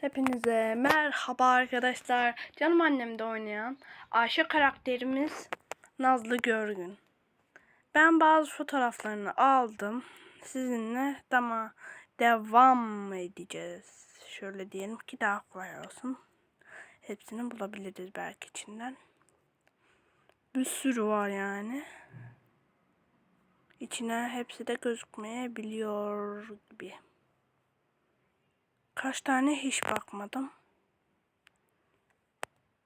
Hepinize merhaba arkadaşlar. Canım annemde oynayan Ayşe karakterimiz Nazlı Görgün. Ben bazı fotoğraflarını aldım. Sizinle dama devam edeceğiz. Şöyle diyelim ki daha kolay olsun. Hepsini bulabiliriz belki içinden. Bir sürü var yani. İçine hepsi de gözükmeyebiliyor gibi. Kaç tane hiç bakmadım.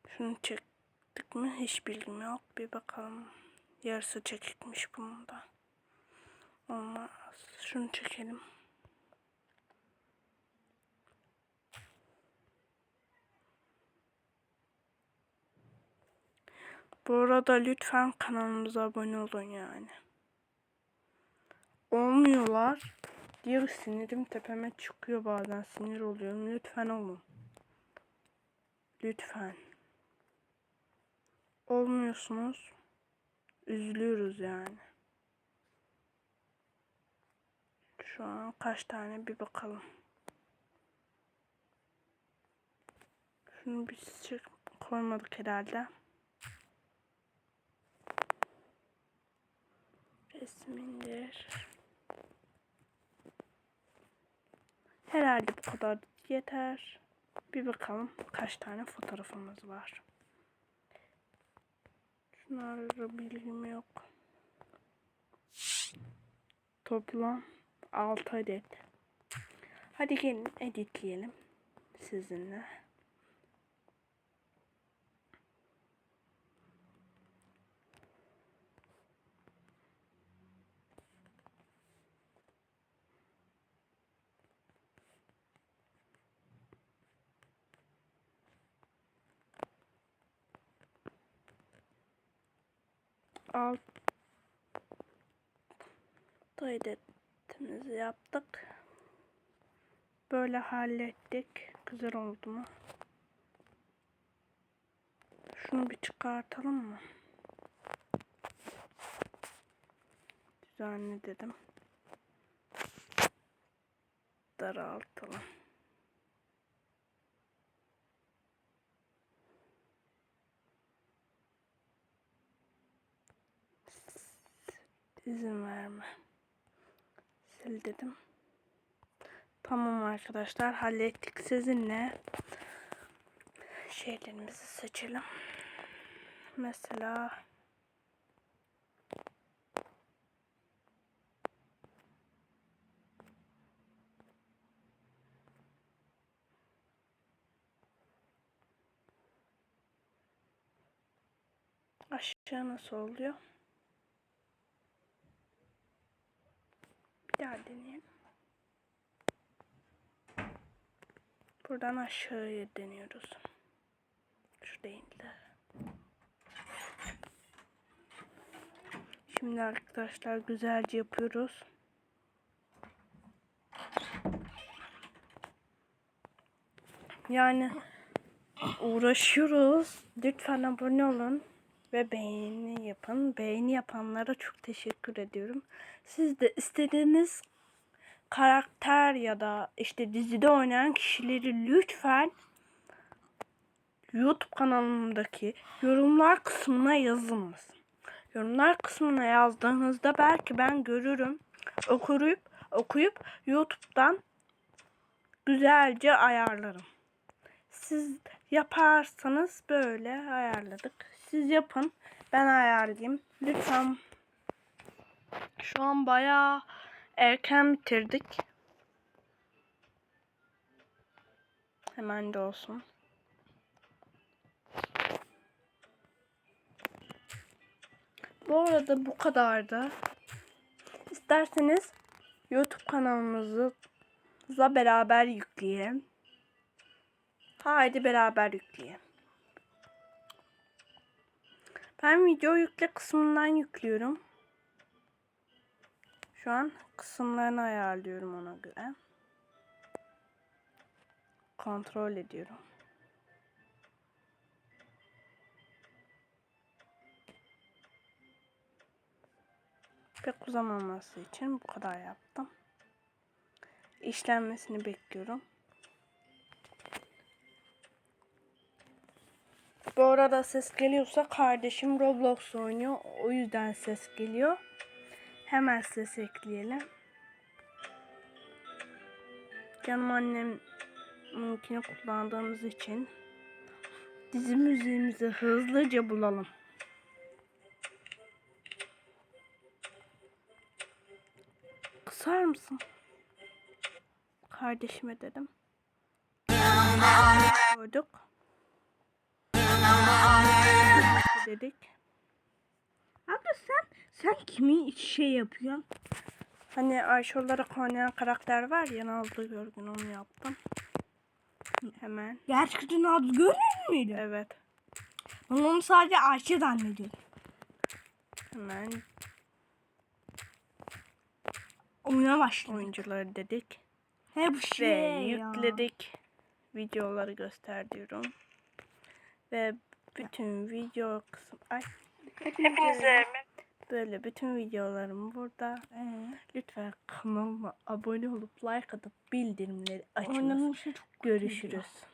Şunu çektik mi hiç bilgim yok. Bir bakalım. Yarısı çekikmiş bunun da. Olmaz. Şunu çekelim. Bu arada lütfen kanalımıza abone olun yani. Olmuyorlar. Diyor sinirim tepeme çıkıyor bazen sinir oluyorum. Lütfen olun. Lütfen. Olmuyorsunuz. Üzülüyoruz yani. Şu an kaç tane bir bakalım. Şunu bir çık koymadık herhalde. Resmindir. Herhalde bu kadar yeter. Bir bakalım kaç tane fotoğrafımız var. Şunlarda bilgim yok. Toplam 6 adet. Hadi gelin editleyelim sizinle. Alt editimizi yaptık. Böyle hallettik. Güzel oldu mu? Şunu bir çıkartalım mı? Düzenli dedim. Daraltalım. İzin verme. Sil dedim. Tamam arkadaşlar hallettik sizinle. Şeylerimizi seçelim. Mesela aşağı nasıl oluyor? Daha deneyelim. Buradan aşağıya deniyoruz. Şu değil de. Şimdi arkadaşlar güzelce yapıyoruz. Yani uğraşıyoruz. Lütfen abone olun ve beğeni yapın. Beğeni yapanlara çok teşekkür ediyorum. Siz de istediğiniz karakter ya da işte dizide oynayan kişileri lütfen YouTube kanalımdaki yorumlar kısmına yazınız. Yorumlar kısmına yazdığınızda belki ben görürüm, okuyup okuyup YouTube'dan güzelce ayarlarım. Siz yaparsanız böyle ayarladık. Siz yapın. Ben ayarlayayım. Lütfen. Şu an bayağı erken bitirdik. Hemen de olsun. Bu arada bu kadardı. İsterseniz YouTube kanalımızı beraber yükleyelim. Haydi beraber yükleyelim. Ben video yükle kısmından yüklüyorum. Şu an kısımlarını ayarlıyorum ona göre. Kontrol ediyorum. Pek uzamaması için bu kadar yaptım. İşlenmesini bekliyorum. Bu arada ses geliyorsa kardeşim Roblox oynuyor. O yüzden ses geliyor. Hemen ses ekleyelim. Canım anneminkini kullandığımız için dizi müziğimizi hızlıca bulalım. Kısar mısın? Kardeşime dedim. Koyduk. Dedik. Abla sen sen kimi şey yapıyorsun? Hani Ayşe olarak oynayan karakter var ya Nazlı Görgün onu yaptım. Hemen. Gerçekten adı görür müydü? Evet. Ben onu sadece Ayşe zannediyorum. Hemen Oyuna başladı. oyuncuları dedik. He bu Ve şey ya. yükledik. Videoları göster diyorum. Ve bütün video kısım... Ay. Hepinize Böyle bütün videolarım burada. Ee, Lütfen kanalıma abone olup like atıp bildirimleri açınız. Görüşürüz.